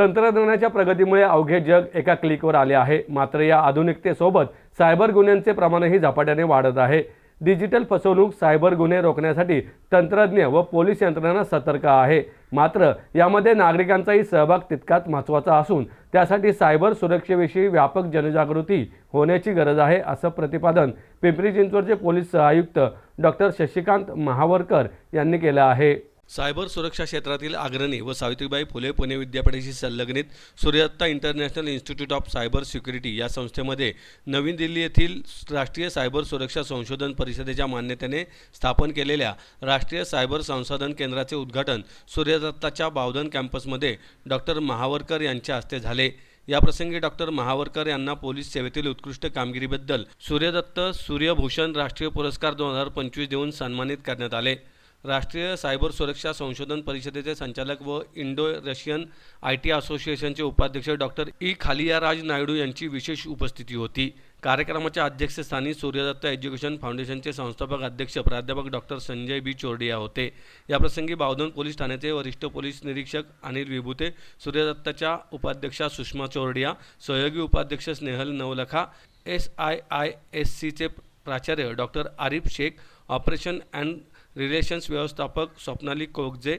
तंत्रज्ञानाच्या प्रगतीमुळे अवघे जग एका क्लिकवर आले आहे. मात्र या आधुनिकतेसोबत सायबर गुन्ह्यांचे प्रमाणही झपाट्याने वाढत आहे. डिजिटल फसवणूक सायबर गुन्हे रोखण्यासाठी तंत्रज्ञ व पोलीस यंत्रणा सतर्क आहे. मात्र यामध्ये नागरिकांचाही सहभाग तितकाच महत्त्वाचा असून त्यासाठी सायबर सुरक्षेविषयी व्यापक जनजागृती होण्याची गरज आहे असं प्रतिपादन पिंपरी चिंचवडचे पोलीस सहआयुक्त डॉक्टर शशिकांत महावरकर यांनी केलं आहे. सायबर सुरक्षा क्षेत्रातील अग्रणी व सावित्रीबाई फुले पुणे विद्यापीठाशी संलग्नित Suryadatta International Institute of Cyber Security या संस्थेमध्ये नवी दिल्ली येथील राष्ट्रीय सायबर सुरक्षा संशोधन परिषदेच्या मान्यतेने स्थापन केलेल्या राष्ट्रीय सायबर संसाधन केंद्राचे उद्घाटन सूर्यदत्ताच्या बावधन कॅम्पसमध्ये डॉक्टर महावरकर यांच्या हस्ते झाले. याप्रसंगी डॉक्टर महावरकर यांना पोलीस सेवेतील उत्कृष्ट कामगिरीबद्दल सूर्यदत्त सूर्यभूषण राष्ट्रीय पुरस्कार दोन हजार पंचवीस देऊन सन्मानित करण्यात आले. राष्ट्रीय सायबर सुरक्षा संशोधन परिषदेचे संचालक व इंडो रशियन आय टी असोसिएशनचे उपाध्यक्ष डॉक्टर ई खालियाराज नायडू यांची विशेष उपस्थिती होती. कार्यक्रमाच्या अध्यक्षस्थानी सूर्यदत्त एज्युकेशन फाउंडेशनचे संस्थापक अध्यक्ष प्राध्यापक डॉक्टर संजय बी चोरडिया होते. याप्रसंगी बावधन पोलीस ठाण्याचे वरिष्ठ पोलीस निरीक्षक अनिल विभूते सूर्यदत्ताच्या उपाध्यक्षा सुषमा चोरडिया सहयोगी उपाध्यक्ष Snehal Navlakha S I I S सीचे प्राचार्य doctor Arif Shaikh operation and relations व्यवस्थापक Swapnali Kogje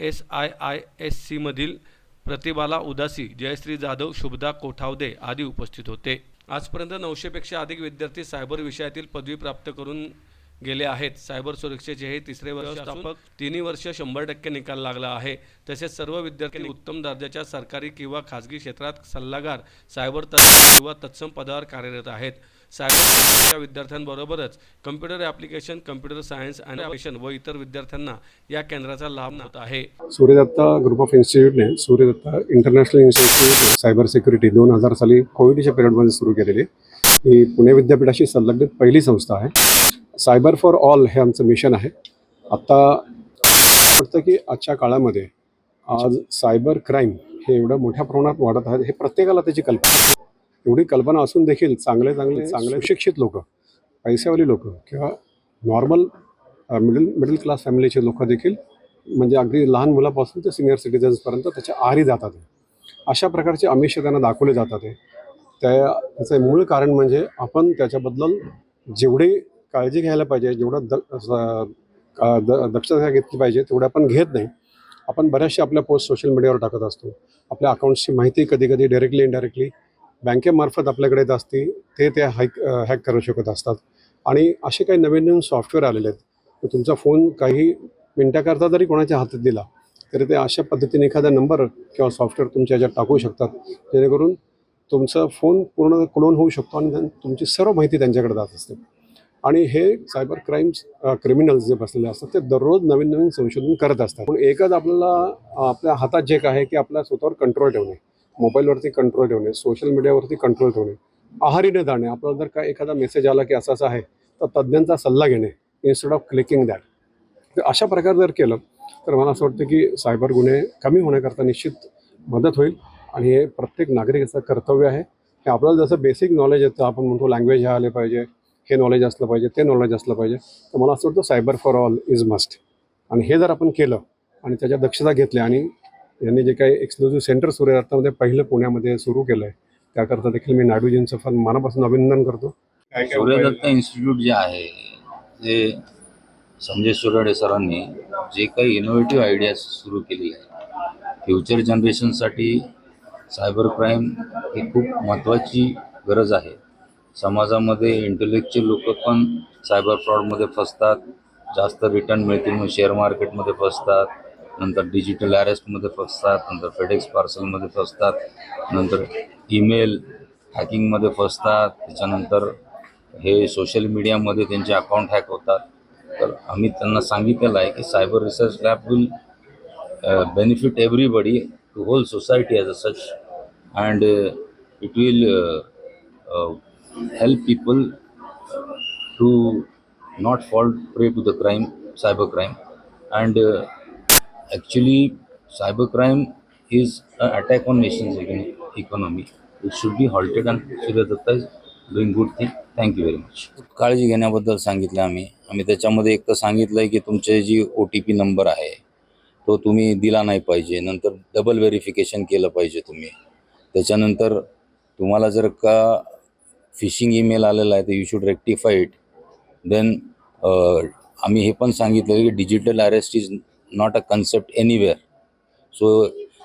S I I S सीमधील प्रतिभाला उदासी जयश्री जाधव शुभदा कोठावदे आदी उपस्थित होते. आजपर्यंत नऊशेपेक्षा अधिक विद्यार्थी सायबर विषयातील पदवी प्राप्त करून गेले आहेत. सायबर सुरक्षेचे हे तिसरे व्यवस्थापक तिन्ही वर्ष शंभर टक्के निकाल लागला आहे. तसेच सर्व विद्यार्थ्यांनी उत्तम दर्जाच्या सरकारी किंवा खाजगी क्षेत्रात सल्लागार सायबर तज्ज्ञ किंवा तत्सम पदावर कार्यरत आहेत. सायबर विद्यार्थ्यांबरोबरच कम्प्युटर ॲप्लिकेशन कम्प्युटर सायन्स आणि ॲप्लिकेशन व इतर विद्यार्थ्यांना या केंद्राचा लाभ होत आहे. Suryadatta group of इन्स्टिट्यूटने Suryadatta International Institute Cyber Security दोन हजार साली कोविडच्या पिरियडमध्ये सुरू केलेली. ही पुणे विद्यापीठाशी संलग्नित पहिली संस्था आहे. सायबर फॉर ऑल हे आमचं मिशन आहे. आत्ता वाटतं की आजच्या काळामध्ये आज सायबर क्राईम हे एवढ्या मोठ्या प्रमाणात वाढत आहे हे प्रत्येकाला त्याची कल्पना. एवढी कल्पना असून देखील चांगले चांगले चांगले शिक्षित लोक पैसेवाली लोक किंवा नॉर्मल मिडल मिडल क्लास फॅमिलीचे लोक देखील म्हणजे अगदी लहान मुलापासून ते सिनियर सिटीजन्सपर्यंत त्याच्या आहारी जातात अशा प्रकारचे आमिष त्यांना दाखवले जातात त्या त्याचं मूळ कारण म्हणजे आपण त्याच्याबद्दल जेवढी काळजी घ्यायला पाहिजे जेवढं द का- द दक्षता घेतली पाहिजे तेवढं आपण घेत नाही. आपण बऱ्याचशा आपल्या पोस्ट सोशल मीडियावर टाकत असतो. आपल्या अकाउंट्सची माहिती कधी कधी डायरेक्टली इनडायरेक्टली बँकेमार्फत आपल्याकडे येत असते. ते ते हॅक हॅक करू शकत असतात. आणि असे काही नवीन नवीन सॉफ्टवेअर आलेले आहेत. तुमचा फोन काही मिनटाकरता जरी कोणाच्या हातात दिला तरी ते अशा पद्धतीने एखादा नंबर किंवा सॉफ्टवेअर तुमच्या ह्याच्यात टाकू शकतात. जेणेकरून तुमचा फोन पूर्ण क्लोन होऊ शकतो आणि तुमची सर्व माहिती त्यांच्याकडे जात असते. आणि हे सायबर क्राईम्स क्रिमिनल्स जे बसलेले असतात ते दररोज नवीन नवीन संशोधन करत असतात. पण एकच आपल्याला आपल्या हातात जे काय आहे की आपल्या स्वतःवर कंट्रोल ठेवणे मोबाईलवरती कंट्रोल ठेवणे सोशल मीडियावरती कंट्रोल ठेवणे आहारी न जाणे. आपल्याला जर काय एखादा मेसेज आला की असं असं आहे तर तज्ज्ञांचा सल्ला घेणे इन्स्टेड ऑफ क्लिकिंग दॅट तर अशा प्रकारे जर केलं तर मला असं वाटतं की सायबर गुन्हे कमी होण्याकरता निश्चित मदत होईल. आणि हे प्रत्येक नागरिकाचं कर्तव्य आहे. हे आपल्याला जसं बेसिक नॉलेज येतं आपण म्हणतो लँग्वेज आले पाहिजे हे नॉलेज असलं पाहिजे ते नॉलेज असलं पाहिजे. तर मला असं वाटतं cyber for all is must आणि हे जर आपण केलं आणि त्याच्या दक्षता घेतल्या आणि यांनी जे काही एक्सक्लुझिव्ह सेंटर सूर्यरत्नामध्ये पहिलं पुण्यामध्ये सुरू केलं आहे त्याकरता देखील मी नायडूजींचं फार मनापासून अभिनंदन करतो. सूर्यदत्त इन्स्टिट्यूट जे आहे ते संजय सुराडे सरांनी जे काही इनोव्हेटिव्ह आयडियाज सुरू केली आहे फ्युचर जनरेशनसाठी सायबर क्राईम ही खूप महत्त्वाची गरज आहे. समाजामध्ये इंटेलेक्च्युअल लोक पण सायबर फ्रॉडमध्ये फसतात. जास्त रिटर्न मिळतील म्हणून शेअर मार्केटमध्ये फसतात. नंतर डिजिटल अरेस्टमध्ये फसतात. नंतर फेडेक्स पार्सलमध्ये फसतात. नंतर ईमेल हॅकिंगमध्ये फसतात. त्याच्यानंतर हे सोशल मीडियामध्ये त्यांचे अकाउंट हॅक होतात. तर आम्ही त्यांना सांगितलेलं आहे की cyber research lab will benefit everybody to whole society as a such and it will help people to not fall prey to the crime, cyber crime. And uh, actually, cyber crime is an attack on nation's economy. It should be halted, and Surya Datta is doing good thing. Thank you very much काळजी घेण्याबद्दल सांगितलं आम्ही आम्ही त्याच्यामध्ये एक तर सांगितलं आहे की तुमचे जी ओ टी पी नंबर आहे तो तुम्ही दिला नाही पाहिजे नंतर डबल व्हेरिफिकेशन केलं पाहिजे तुम्ही त्याच्यानंतर तुम्हाला जर का फिशिंग ईमेल आलेला आहे तर you should rectify it then आम्ही हे पण सांगितलं की digital arrest is not a concept anywhere so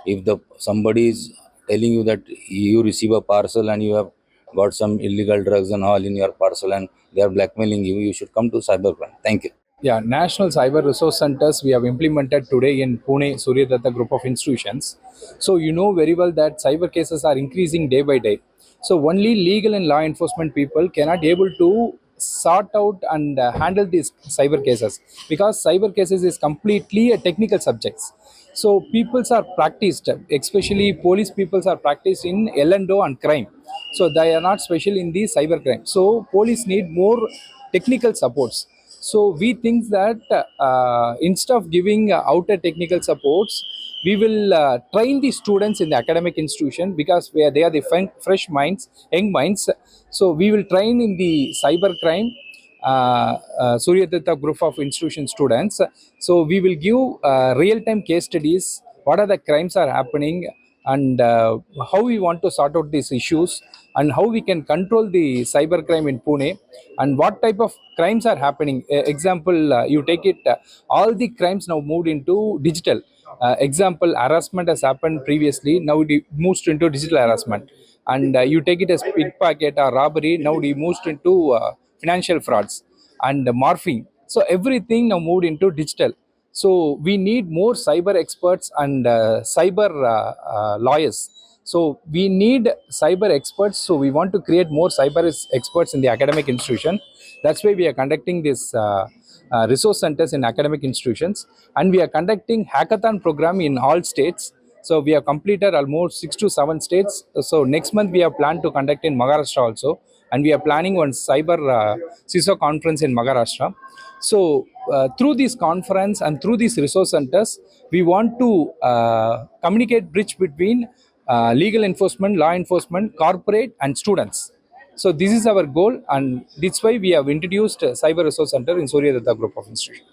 if the somebody is telling you that you receive a parcel and you have got some illegal drugs and all in your parcel and they are blackmailing you you should come to cyber crime thank you Yeah, National Cyber Resource Centers we have implemented today in Pune Suryadatta group of institutions. So you know very well that cyber cases are increasing day by day. So only legal and law enforcement people cannot able to sort out and uh, handle these cyber cases because cyber cases is completely a technical subjects. So peoples are practiced, especially police peoples are practiced in L&O and crime. So they are not special in the cyber crime. So police need more technical supports. So we think that uh, instead of giving outer technical supports, we will uh, train the students in the academic institution because where they are the fresh minds, young minds. So we will train in the cyber crime. Uh, uh, Suryadatta group of institution students. So we will give uh, real-time case studies. What are the crimes are happening, and uh, how we want to sort out these issues, and how we can control the cyber crime in Pune, and what type of crimes are happening. Uh, example, uh, you take it, uh, all the crimes now moved into digital. Uh, example, harassment has happened previously, now it moves into digital harassment. And uh, you take it as pickpocket or robbery, now it moves into uh, financial frauds and morphing. So everything now moved into digital. So we need more cyber experts and uh, cyber uh, uh, lawyers. So we need cyber experts. So we want to create more cyber experts in the academic institution. That's why we are conducting this uh, uh, resource centers in academic institutions, and we are conducting hackathon program in all states. So we have completed almost six to seven states. So next month we have planned to conduct in Maharashtra also, and we are planning one cyber uh, CISO conference in Maharashtra. So uh, through this conference and through these resource centers, we want to uh, communicate bridge between uh, legal enforcement, law enforcement, corporate, and students. So this is our goal, and that's why we have introduced uh, Cyber Resource Center in Surya Suryadatta Group of Institutions.